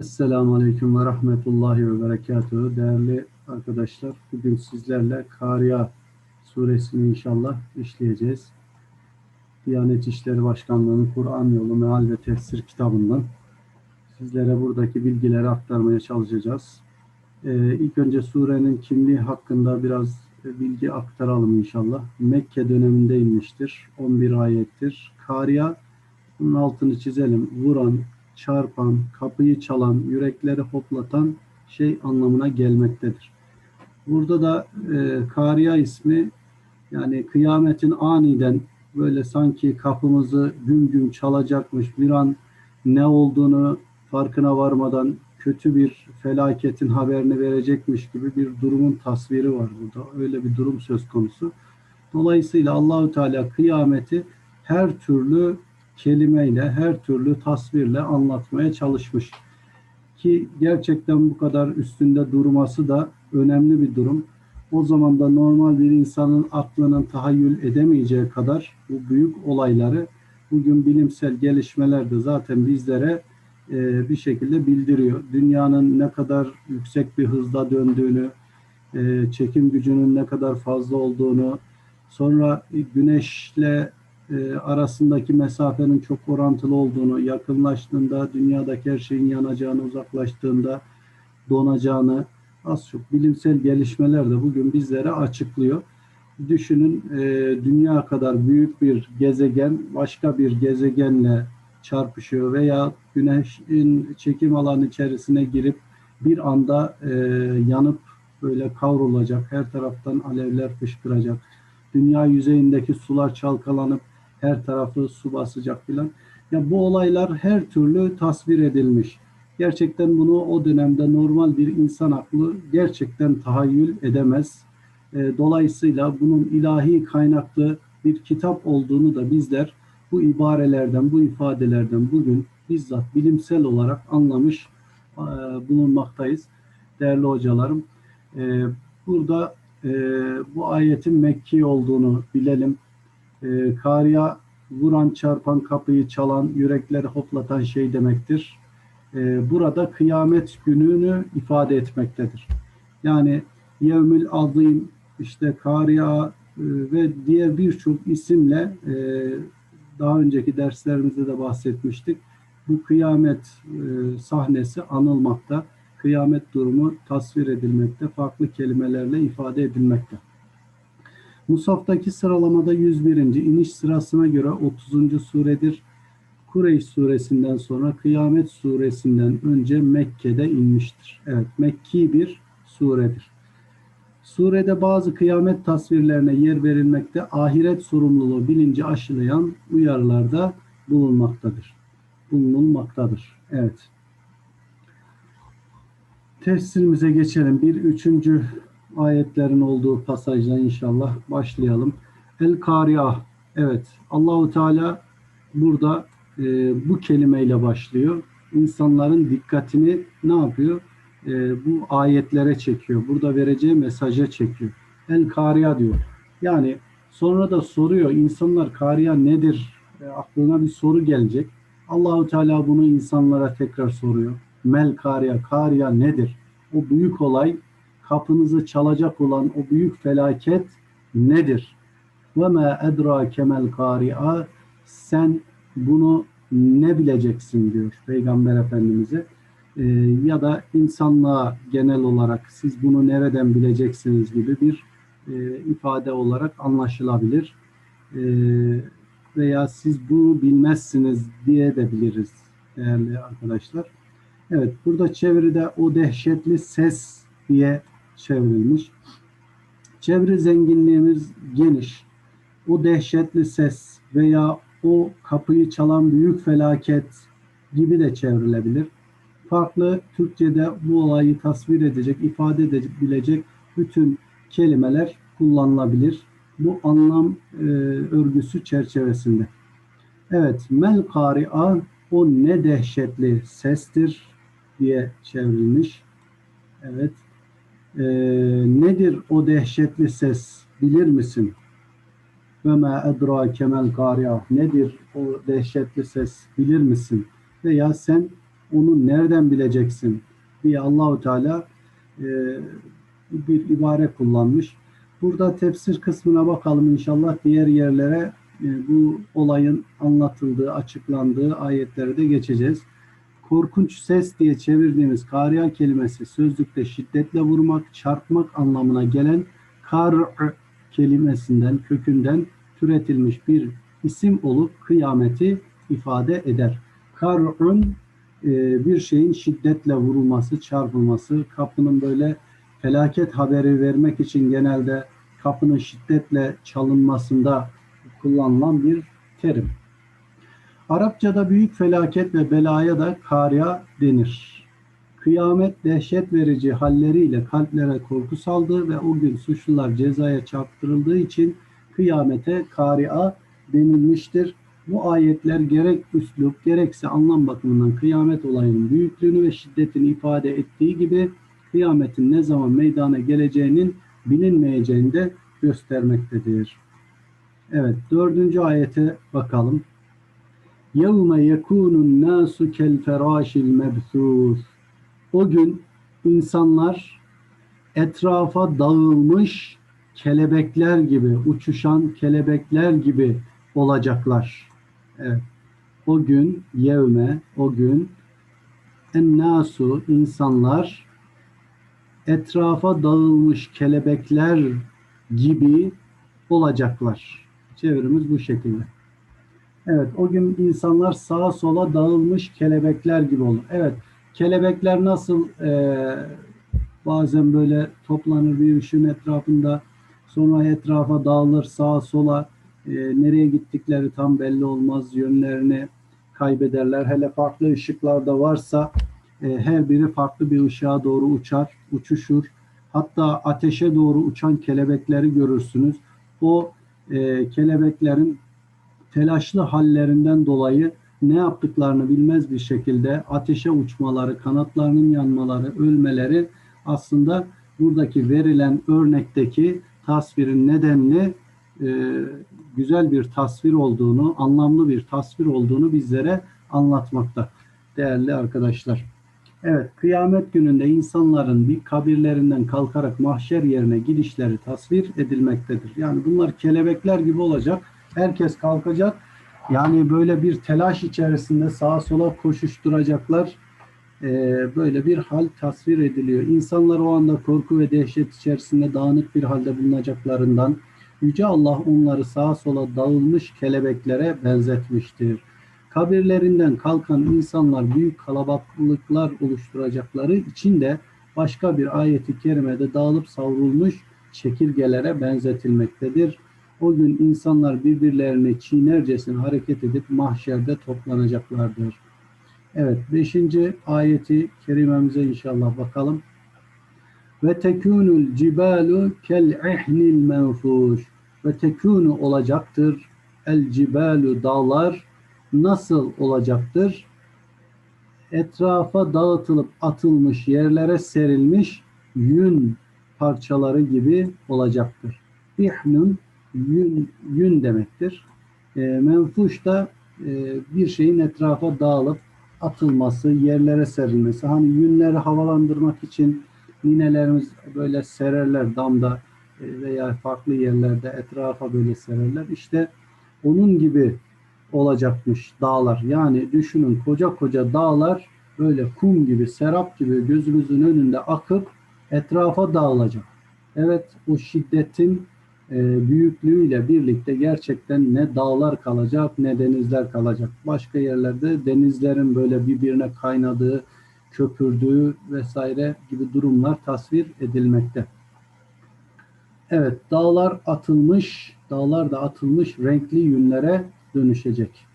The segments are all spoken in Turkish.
Esselamu Aleyküm ve Rahmetullahi ve Berekatuhu. Değerli arkadaşlar, bugün sizlerle Kariya suresini inşallah işleyeceğiz. Diyanet İşleri Başkanlığı'nın Kur'an Yolu Meal ve Tefsir kitabından sizlere buradaki bilgileri aktarmaya çalışacağız. Ee, ilk önce surenin kimliği hakkında biraz bilgi aktaralım inşallah. Mekke döneminde inmiştir. 11 ayettir. Kariya, bunun altını çizelim. Vuran, çarpan, kapıyı çalan, yürekleri hoplatan şey anlamına gelmektedir. Burada da e, Kariya ismi yani kıyametin aniden böyle sanki kapımızı güm güm çalacakmış bir an ne olduğunu farkına varmadan kötü bir felaketin haberini verecekmiş gibi bir durumun tasviri var burada. Öyle bir durum söz konusu. Dolayısıyla Allahü Teala kıyameti her türlü kelimeyle, her türlü tasvirle anlatmaya çalışmış. Ki gerçekten bu kadar üstünde durması da önemli bir durum. O zaman da normal bir insanın aklının tahayyül edemeyeceği kadar bu büyük olayları bugün bilimsel gelişmeler de zaten bizlere e, bir şekilde bildiriyor. Dünyanın ne kadar yüksek bir hızda döndüğünü, e, çekim gücünün ne kadar fazla olduğunu, sonra güneşle e, arasındaki mesafenin çok orantılı olduğunu, yakınlaştığında dünyadaki her şeyin yanacağını, uzaklaştığında donacağını az çok bilimsel gelişmeler de bugün bizlere açıklıyor. Düşünün e, dünya kadar büyük bir gezegen başka bir gezegenle çarpışıyor veya güneşin çekim alanı içerisine girip bir anda e, yanıp böyle kavrulacak, her taraftan alevler fışkıracak, dünya yüzeyindeki sular çalkalanıp her tarafı su basacak filan. Ya bu olaylar her türlü tasvir edilmiş. Gerçekten bunu o dönemde normal bir insan aklı gerçekten tahayyül edemez. E, dolayısıyla bunun ilahi kaynaklı bir kitap olduğunu da bizler bu ibarelerden, bu ifadelerden bugün bizzat bilimsel olarak anlamış e, bulunmaktayız. Değerli hocalarım, e, burada e, bu ayetin Mekki olduğunu bilelim. E, Kariya vuran, çarpan, kapıyı çalan, yürekleri hoplatan şey demektir. E, burada kıyamet gününü ifade etmektedir. Yani Yevmül Azim, işte Kariya e, ve diğer birçok isimle e, daha önceki derslerimizde de bahsetmiştik. Bu kıyamet e, sahnesi anılmakta, kıyamet durumu tasvir edilmekte, farklı kelimelerle ifade edilmekte. Musaf'taki sıralamada 101. iniş sırasına göre 30. suredir. Kureyş suresinden sonra Kıyamet suresinden önce Mekke'de inmiştir. Evet, Mekki bir suredir. Surede bazı kıyamet tasvirlerine yer verilmekte, ahiret sorumluluğu bilinci aşılayan uyarılarda bulunmaktadır. Bulunulmaktadır. Evet. Tefsirimize geçelim. Bir üçüncü ayetlerin olduğu pasajla inşallah başlayalım. El Kariya. Evet. Allahu Teala burada e, bu kelimeyle başlıyor. İnsanların dikkatini ne yapıyor? E, bu ayetlere çekiyor. Burada vereceği mesaja çekiyor. El Kariya diyor. Yani sonra da soruyor insanlar Kariya nedir? E, aklına bir soru gelecek. Allahu Teala bunu insanlara tekrar soruyor. Mel Kariya, Kariya nedir? O büyük olay kapınızı çalacak olan o büyük felaket nedir? Ve ma edra kemel kari'a sen bunu ne bileceksin diyor Peygamber Efendimiz'e. Ee, ya da insanlığa genel olarak siz bunu nereden bileceksiniz gibi bir e, ifade olarak anlaşılabilir. E, veya siz bunu bilmezsiniz diye de biliriz değerli arkadaşlar. Evet burada çeviride o dehşetli ses diye çevrilmiş. Çevre zenginliğimiz geniş. O dehşetli ses veya o kapıyı çalan büyük felaket gibi de çevrilebilir. Farklı Türkçe'de bu olayı tasvir edecek, ifade edebilecek bütün kelimeler kullanılabilir. Bu anlam e, örgüsü çerçevesinde. Evet, mel kari'a o ne dehşetli sestir diye çevrilmiş. Evet. Ee, nedir o dehşetli ses bilir misin? Ve ma edra kemel kari'a nedir o dehşetli ses bilir misin? Veya sen Onu nereden bileceksin diye Allahu Teala e, bir ibare kullanmış. Burada tefsir kısmına bakalım inşallah diğer yerlere e, bu olayın anlatıldığı, açıklandığı ayetlere de geçeceğiz. Korkunç ses diye çevirdiğimiz kariya kelimesi sözlükte şiddetle vurmak, çarpmak anlamına gelen kar kelimesinden, kökünden türetilmiş bir isim olup kıyameti ifade eder. Kar'un e, bir şeyin şiddetle vurulması, çarpılması, kapının böyle felaket haberi vermek için genelde kapının şiddetle çalınmasında kullanılan bir terim. Arapçada büyük felaket ve belaya da karya denir. Kıyamet dehşet verici halleriyle kalplere korku saldı ve o gün suçlular cezaya çarptırıldığı için kıyamete kari'a denilmiştir. Bu ayetler gerek üslup gerekse anlam bakımından kıyamet olayının büyüklüğünü ve şiddetini ifade ettiği gibi kıyametin ne zaman meydana geleceğinin bilinmeyeceğini de göstermektedir. Evet dördüncü ayete bakalım. يَوْمَ يَكُونُ النَّاسُ كَالْفَرَاشِ الْمَبْثُوثِ O gün insanlar etrafa dağılmış kelebekler gibi, uçuşan kelebekler gibi olacaklar. Evet. O gün yevme, o gün ennasu insanlar etrafa dağılmış kelebekler gibi olacaklar. Çevirimiz bu şekilde. Evet, o gün insanlar sağa sola dağılmış kelebekler gibi olur. Evet, kelebekler nasıl e, bazen böyle toplanır bir ışığın etrafında, sonra etrafa dağılır sağa sola, e, nereye gittikleri tam belli olmaz, yönlerini kaybederler. Hele farklı ışıklarda varsa e, her biri farklı bir ışığa doğru uçar, uçuşur. Hatta ateşe doğru uçan kelebekleri görürsünüz. O e, kelebeklerin telaşlı hallerinden dolayı ne yaptıklarını bilmez bir şekilde ateşe uçmaları, kanatlarının yanmaları, ölmeleri aslında buradaki verilen örnekteki tasvirin nedenli e, güzel bir tasvir olduğunu, anlamlı bir tasvir olduğunu bizlere anlatmakta değerli arkadaşlar. Evet, kıyamet gününde insanların bir kabirlerinden kalkarak mahşer yerine gidişleri tasvir edilmektedir. Yani bunlar kelebekler gibi olacak. Herkes kalkacak. Yani böyle bir telaş içerisinde sağa sola koşuşturacaklar. Ee, böyle bir hal tasvir ediliyor. İnsanlar o anda korku ve dehşet içerisinde dağınık bir halde bulunacaklarından Yüce Allah onları sağa sola dağılmış kelebeklere benzetmiştir. Kabirlerinden kalkan insanlar büyük kalabalıklar oluşturacakları için de başka bir ayeti kerimede dağılıp savrulmuş çekirgelere benzetilmektedir. O gün insanlar birbirlerini çiğnercesine hareket edip mahşerde toplanacaklardır. Evet, beşinci ayeti kerimemize inşallah bakalım. Ve tekunul cibalu kel ihnil menfuş. Ve tekunu olacaktır. El cibalu dağlar nasıl olacaktır? Etrafa dağıtılıp atılmış yerlere serilmiş yün parçaları gibi olacaktır. İhnun yün, yün demektir. E, menfuş da e, bir şeyin etrafa dağılıp atılması, yerlere serilmesi. Hani yünleri havalandırmak için ninelerimiz böyle sererler damda e, veya farklı yerlerde etrafa böyle sererler. İşte onun gibi olacakmış dağlar. Yani düşünün koca koca dağlar böyle kum gibi, serap gibi gözümüzün önünde akıp etrafa dağılacak. Evet o şiddetin e, büyüklüğüyle birlikte gerçekten ne dağlar kalacak ne denizler kalacak. Başka yerlerde denizlerin böyle birbirine kaynadığı, köpürdüğü vesaire gibi durumlar tasvir edilmekte. Evet dağlar atılmış, dağlar da atılmış renkli yünlere dönüşecek.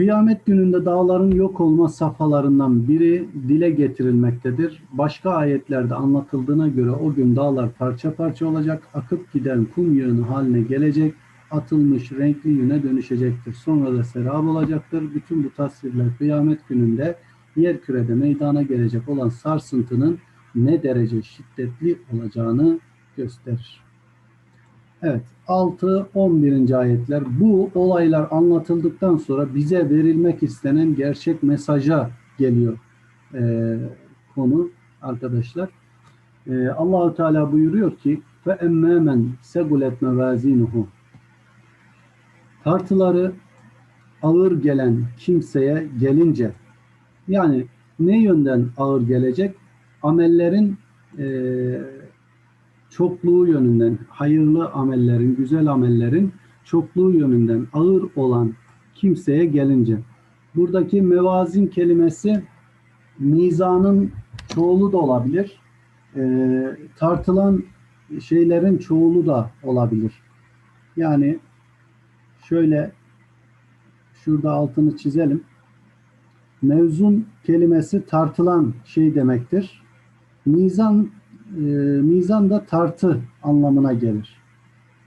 Kıyamet gününde dağların yok olma safhalarından biri dile getirilmektedir. Başka ayetlerde anlatıldığına göre o gün dağlar parça parça olacak, akıp giden kum yığını haline gelecek, atılmış renkli yüne dönüşecektir. Sonra da serap olacaktır. Bütün bu tasvirler kıyamet gününde yer kürede meydana gelecek olan sarsıntının ne derece şiddetli olacağını gösterir. Evet 6-11. ayetler bu olaylar anlatıldıktan sonra bize verilmek istenen gerçek mesaja geliyor e, konu arkadaşlar. E, Allahu Teala buyuruyor ki fe emmâmen segulet mevazinuhu tartıları ağır gelen kimseye gelince yani ne yönden ağır gelecek? Amellerin e, çokluğu yönünden, hayırlı amellerin, güzel amellerin çokluğu yönünden ağır olan kimseye gelince. Buradaki mevazin kelimesi mizanın çoğulu da olabilir. E, tartılan şeylerin çoğulu da olabilir. Yani şöyle şurada altını çizelim. Mevzun kelimesi tartılan şey demektir. Mizan e, mizan da tartı anlamına gelir.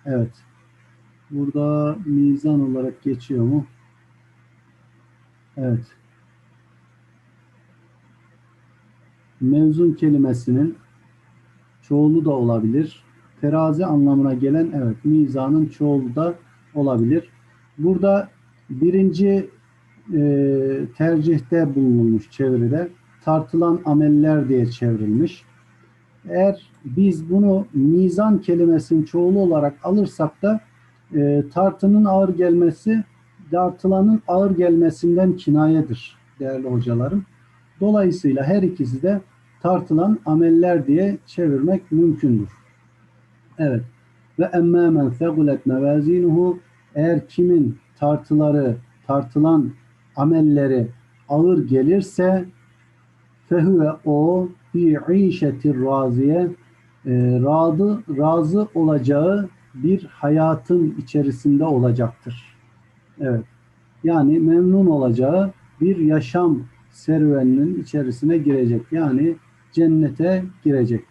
Evet. Burada mizan olarak geçiyor mu? Evet. Mevzun kelimesinin çoğulu da olabilir. Terazi anlamına gelen evet mizanın çoğulu da olabilir. Burada birinci e, tercihte bulunmuş çeviride tartılan ameller diye çevrilmiş. Eğer biz bunu mizan kelimesinin çoğulu olarak alırsak da e, tartının ağır gelmesi tartılanın ağır gelmesinden kinayedir değerli hocalarım. Dolayısıyla her ikisi de tartılan ameller diye çevirmek mümkündür. Evet. Ve emmâ men fegulet mevazinuhu eğer kimin tartıları, tartılan amelleri ağır gelirse fehüve o fi işetir raziye e, razı, razı olacağı bir hayatın içerisinde olacaktır. Evet. Yani memnun olacağı bir yaşam serüveninin içerisine girecek. Yani cennete girecek.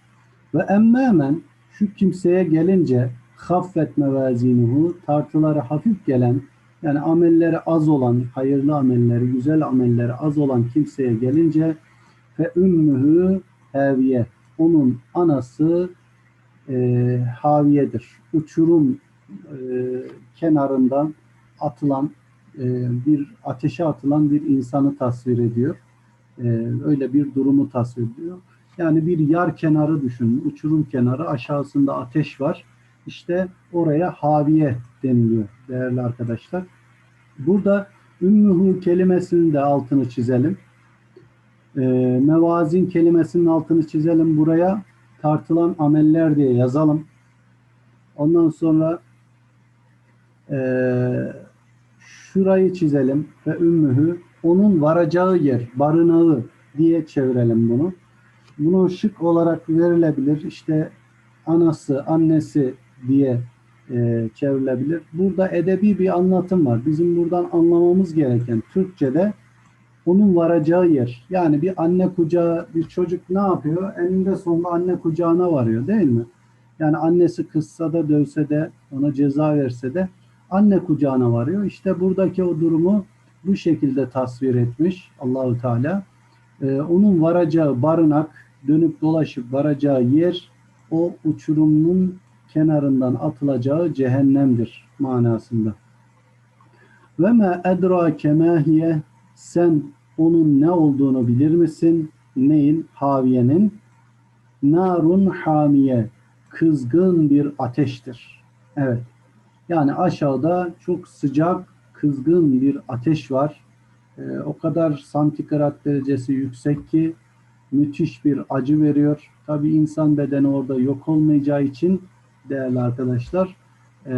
Ve emmâmen şu kimseye gelince haffet mevazinuhu tartıları hafif gelen yani amelleri az olan, hayırlı amelleri, güzel amelleri az olan kimseye gelince fe ümmühü haviye onun anası e, haviyedir. Uçurum e, kenarından atılan e, bir ateşe atılan bir insanı tasvir ediyor. E, öyle bir durumu tasvir ediyor. Yani bir yar kenarı düşünün. Uçurum kenarı aşağısında ateş var. İşte oraya haviye deniliyor değerli arkadaşlar. Burada ümmühü kelimesinin de altını çizelim. E, mevazin kelimesinin altını çizelim buraya. Tartılan ameller diye yazalım. Ondan sonra e, şurayı çizelim ve ümmühü onun varacağı yer, barınağı diye çevirelim bunu. Bunu şık olarak verilebilir. İşte anası, annesi diye e, çevrilebilir. Burada edebi bir anlatım var. Bizim buradan anlamamız gereken Türkçe'de onun varacağı yer. Yani bir anne kucağı, bir çocuk ne yapıyor? Eninde sonunda anne kucağına varıyor değil mi? Yani annesi kızsa da dövse de ona ceza verse de anne kucağına varıyor. İşte buradaki o durumu bu şekilde tasvir etmiş Allahu Teala. Ee, onun varacağı barınak, dönüp dolaşıp varacağı yer o uçurumun kenarından atılacağı cehennemdir manasında. Ve me edrake mahiye sen onun ne olduğunu bilir misin? Neyin? Haviyenin. Narun hamiye. Kızgın bir ateştir. Evet. Yani aşağıda çok sıcak, kızgın bir ateş var. Ee, o kadar santigrat derecesi yüksek ki müthiş bir acı veriyor. Tabi insan bedeni orada yok olmayacağı için değerli arkadaşlar e,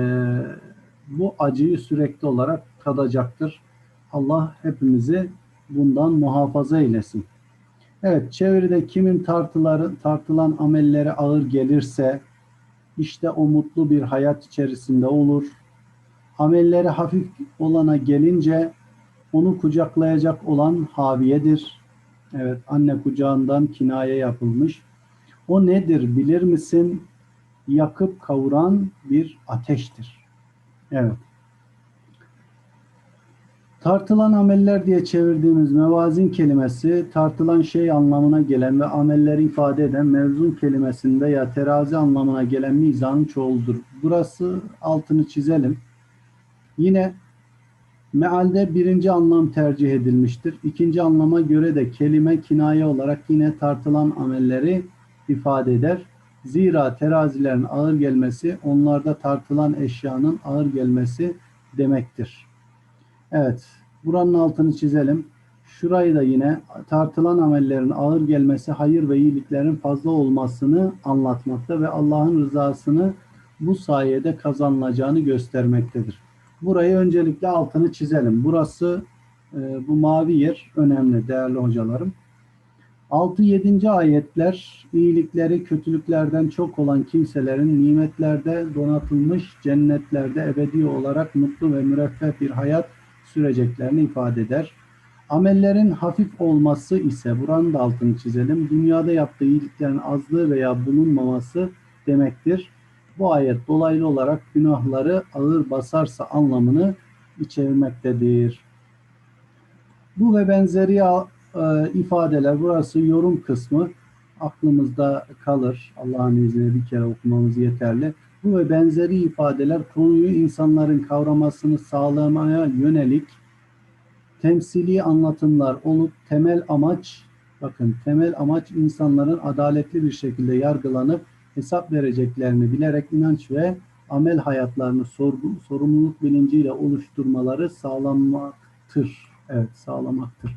bu acıyı sürekli olarak tadacaktır. Allah hepimizi bundan muhafaza eylesin. Evet çevrede kimin tartıları, tartılan amelleri ağır gelirse işte o mutlu bir hayat içerisinde olur. Amelleri hafif olana gelince onu kucaklayacak olan Haviye'dir. Evet anne kucağından kinaye yapılmış. O nedir bilir misin? Yakıp kavuran bir ateştir. Evet. Tartılan ameller diye çevirdiğimiz mevazin kelimesi tartılan şey anlamına gelen ve amelleri ifade eden mevzun kelimesinde ya terazi anlamına gelen mizanın çoğuldur. Burası altını çizelim. Yine Mealde birinci anlam tercih edilmiştir. İkinci anlama göre de kelime kinaye olarak yine tartılan amelleri ifade eder. Zira terazilerin ağır gelmesi onlarda tartılan eşyanın ağır gelmesi demektir. Evet, buranın altını çizelim. Şurayı da yine tartılan amellerin ağır gelmesi hayır ve iyiliklerin fazla olmasını anlatmakta ve Allah'ın rızasını bu sayede kazanılacağını göstermektedir. Burayı öncelikle altını çizelim. Burası e, bu mavi yer önemli değerli hocalarım. 6-7. ayetler iyilikleri kötülüklerden çok olan kimselerin nimetlerde donatılmış cennetlerde ebedi olarak mutlu ve müreffeh bir hayat süreceklerini ifade eder. Amellerin hafif olması ise buranın da altını çizelim. Dünyada yaptığı iyiliklerin azlığı veya bulunmaması demektir. Bu ayet dolaylı olarak günahları ağır basarsa anlamını içermektedir. Bu ve benzeri e, ifadeler burası yorum kısmı aklımızda kalır. Allah'ın izniyle bir kere okumamız yeterli. Bu ve benzeri ifadeler konuyu insanların kavramasını sağlamaya yönelik temsili anlatımlar olup temel amaç bakın temel amaç insanların adaletli bir şekilde yargılanıp hesap vereceklerini bilerek inanç ve amel hayatlarını sorgu, sorumluluk bilinciyle oluşturmaları sağlamaktır. Evet, sağlamaktır.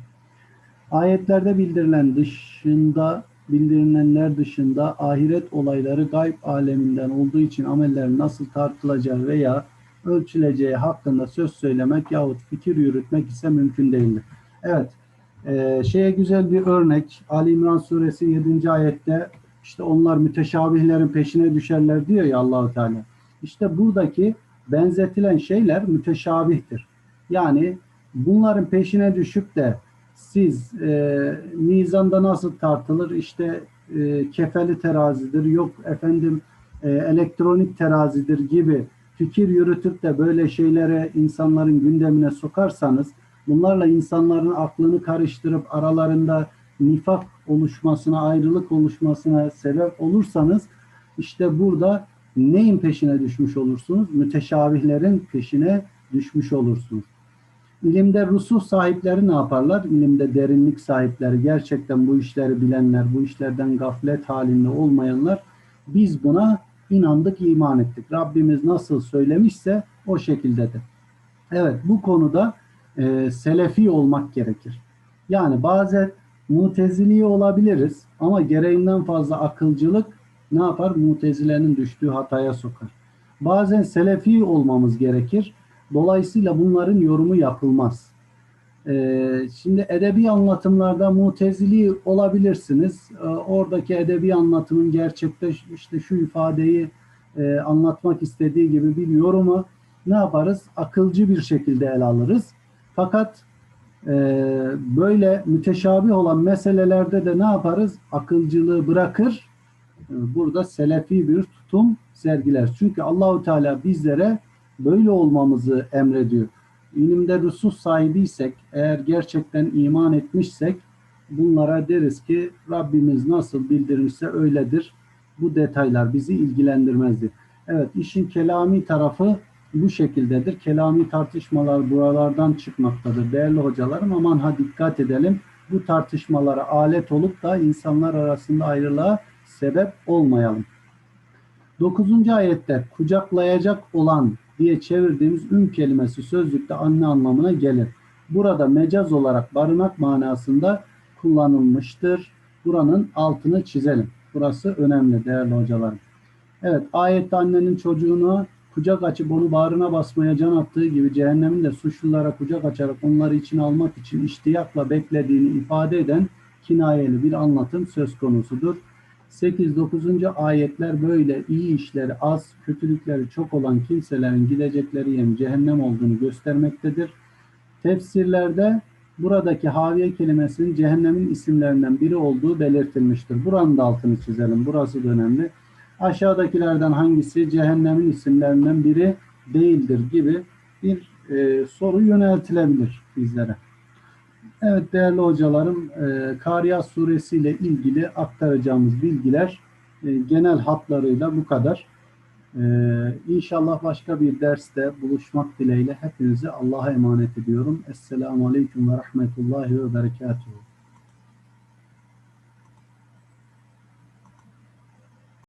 Ayetlerde bildirilen dışında bildirilenler dışında ahiret olayları gayb aleminden olduğu için amellerin nasıl tartılacağı veya ölçüleceği hakkında söz söylemek yahut fikir yürütmek ise mümkün değildir. Evet, e, şeye güzel bir örnek. Ali İmran suresi 7. ayette işte onlar müteşabihlerin peşine düşerler diyor ya Allahu Teala. İşte buradaki benzetilen şeyler müteşabihtir. Yani bunların peşine düşüp de siz e, mizanda nasıl tartılır işte e, kefeli terazidir yok efendim e, elektronik terazidir gibi fikir yürütüp de böyle şeylere insanların gündemine sokarsanız bunlarla insanların aklını karıştırıp aralarında nifak oluşmasına, ayrılık oluşmasına sebep olursanız işte burada neyin peşine düşmüş olursunuz? Müteşabihlerin peşine düşmüş olursunuz. İlimde rusuh sahipleri ne yaparlar? İlimde derinlik sahipleri, gerçekten bu işleri bilenler, bu işlerden gaflet halinde olmayanlar biz buna inandık, iman ettik. Rabbimiz nasıl söylemişse o şekildedir. Evet bu konuda e, selefi olmak gerekir. Yani bazen mutezili olabiliriz ama gereğinden fazla akılcılık ne yapar? Mutezilerin düştüğü hataya sokar. Bazen selefi olmamız gerekir. Dolayısıyla bunların yorumu yapılmaz. Ee, şimdi edebi anlatımlarda mutezili olabilirsiniz. Ee, oradaki edebi anlatımın gerçekte işte şu ifadeyi e, anlatmak istediği gibi bir yorumu ne yaparız? Akılcı bir şekilde ele alırız. Fakat e, böyle müteşabih olan meselelerde de ne yaparız? Akılcılığı bırakır. E, burada selefi bir tutum sergiler. Çünkü Allahu Teala bizlere böyle olmamızı emrediyor. İlimde rusus sahibiysek, eğer gerçekten iman etmişsek bunlara deriz ki Rabbimiz nasıl bildirmişse öyledir. Bu detaylar bizi ilgilendirmezdi. Evet işin kelami tarafı bu şekildedir. Kelami tartışmalar buralardan çıkmaktadır. Değerli hocalarım aman ha dikkat edelim. Bu tartışmalara alet olup da insanlar arasında ayrılığa sebep olmayalım. 9. ayette kucaklayacak olan diye çevirdiğimiz ün kelimesi sözlükte anne anlamına gelir. Burada mecaz olarak barınak manasında kullanılmıştır. Buranın altını çizelim. Burası önemli değerli hocalarım. Evet ayette annenin çocuğunu kucak açıp onu bağrına basmaya can attığı gibi cehennemin de suçlulara kucak açarak onları içine almak için iştiyakla beklediğini ifade eden kinayeli bir anlatım söz konusudur. 8-9. ayetler böyle iyi işleri az, kötülükleri çok olan kimselerin gidecekleri yerin cehennem olduğunu göstermektedir. Tefsirlerde buradaki haviye kelimesinin cehennemin isimlerinden biri olduğu belirtilmiştir. Buranın da altını çizelim. Burası da önemli. Aşağıdakilerden hangisi cehennemin isimlerinden biri değildir gibi bir e, soru yöneltilebilir bizlere. Evet değerli hocalarım, e, Kariyat suresi ile ilgili aktaracağımız bilgiler e, genel hatlarıyla bu kadar. Ee, inşallah başka bir derste buluşmak dileğiyle hepinizi Allah'a emanet ediyorum. Esselamu Aleyküm ve Rahmetullahi ve Berekatuhu.